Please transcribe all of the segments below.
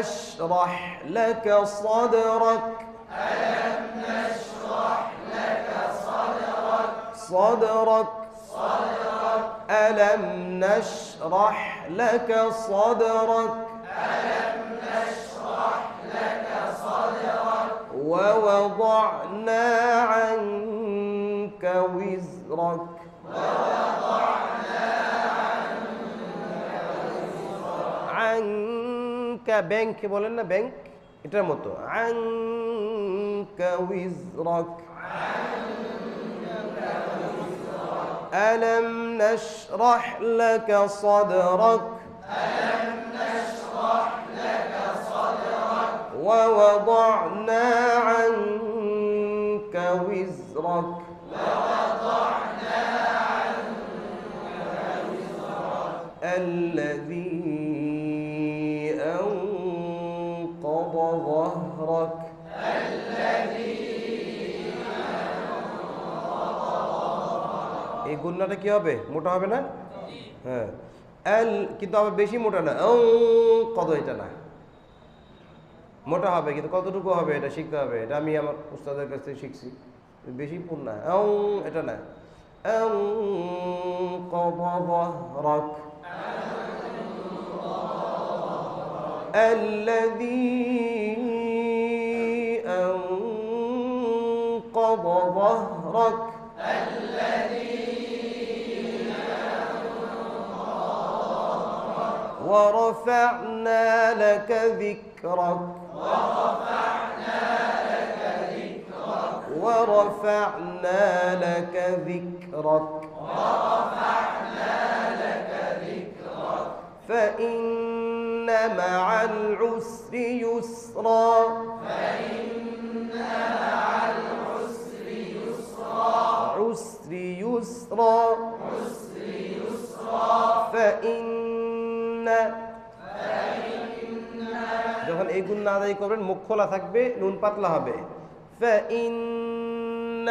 نشرح لك صدرك. ألم نشرح لك صدرك صدرك صدرك ألم نشرح لك صدرك. ألم نشرح لك صدرك. ووضعنا عنك وزرك. ব্যাংক বলেন না ব্যাংক এটার মতো আঙ্কা উইজরক ألم نشرح لك صدرك ألم نشرح لك صدرك ووضعنا عنك وزرك الذي এই গুন্নাটা কি হবে মোটা হবে না হ্যাঁ এল কিন্তু আবার বেশি মোটা না ও কত এটা না মোটা হবে কিন্তু কতটুকু হবে এটা শিখতে হবে এটা আমি আমার উস্তাদের কাছ থেকে শিখছি বেশি পূর্ণ না ও এটা না أنقض ظهرك الذي أنقض ظهرك ورفعنا لك ذكرك. ورفعنا لك ذكرك. فإن مع العسر يسرا. عسر يسرا. না আদায় করবেন মুখ খোলা থাকবে নুন পাতলা হবে فإن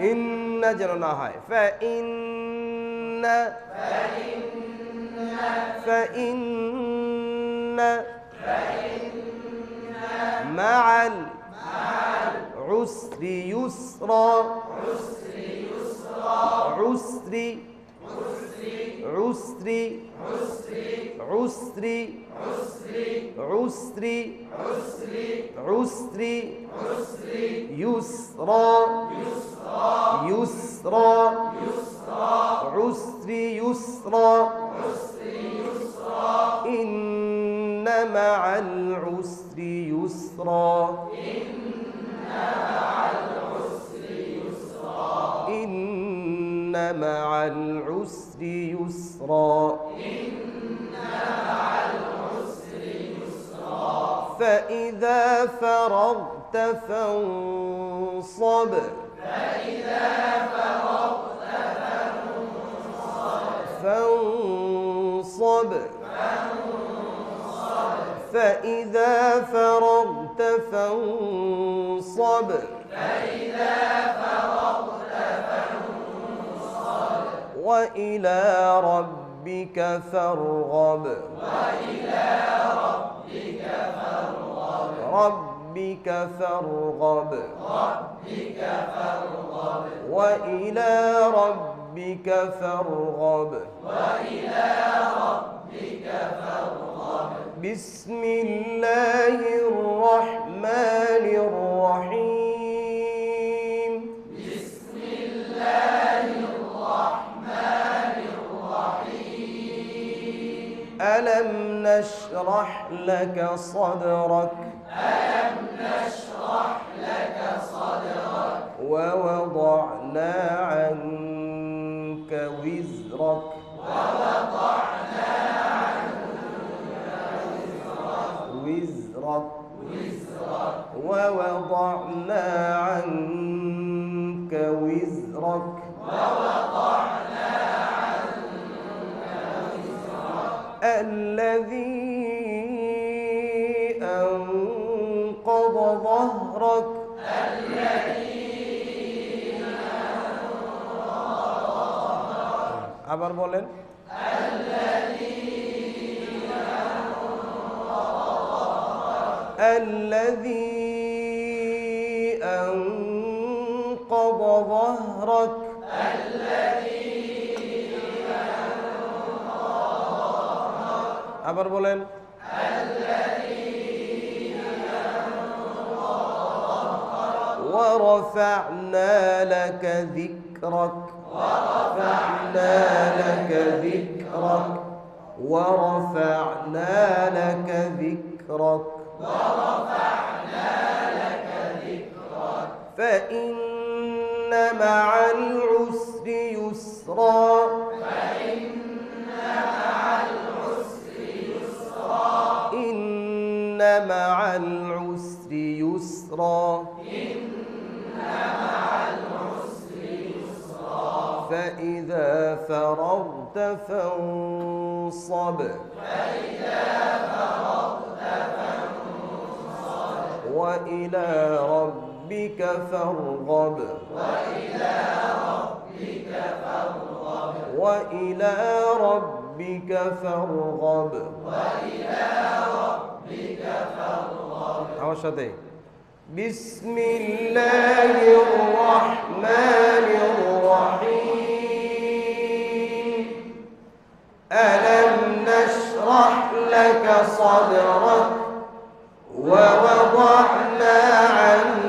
إن যেন না হয় فإن فإن مع العسر يسرا عسر عسر عسر عسر عسر يسرا يسرا عسر يسرا إن مع إن مع العسر يسرا. فإذا فرغت فانصب. فانصب. فإذا فرغت فانصب. وإلى ربك فارغب. ربك فارغب. وإلى ربك فارغب. بسم الله الرحمن الرحيم. ألم نشرح لك صدرك؟ ألم نشرح لك صدرك؟ ووضعنا الذي أنقض ظهرك আবার বলেন الذي أنقض ظهرك আবার বলেন ورفعنا لك ذكرك ورفعنا لك ذكرك ورفعنا لك ذكرك فإن مع العسر يسرا فرغت فانصب وإلى ربك فارغب وإلى ربك فارغب আমার সাথে بسم الله الرحمن الرحيم ألم نشرح لك صدرك ووضعنا عنك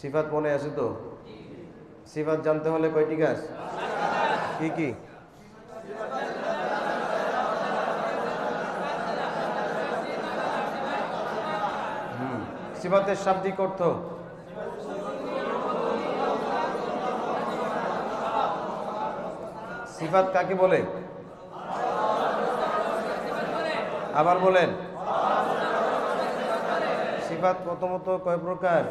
সিফাত মনে আছে তো? সিফাত জানতে হলে কয়টি গাছ? কি কি? সিফাতের শাব্দিক অর্থ? সিফাত কাকে বলে? আবার বলেন। সিফাত প্রথমত কয় প্রকার?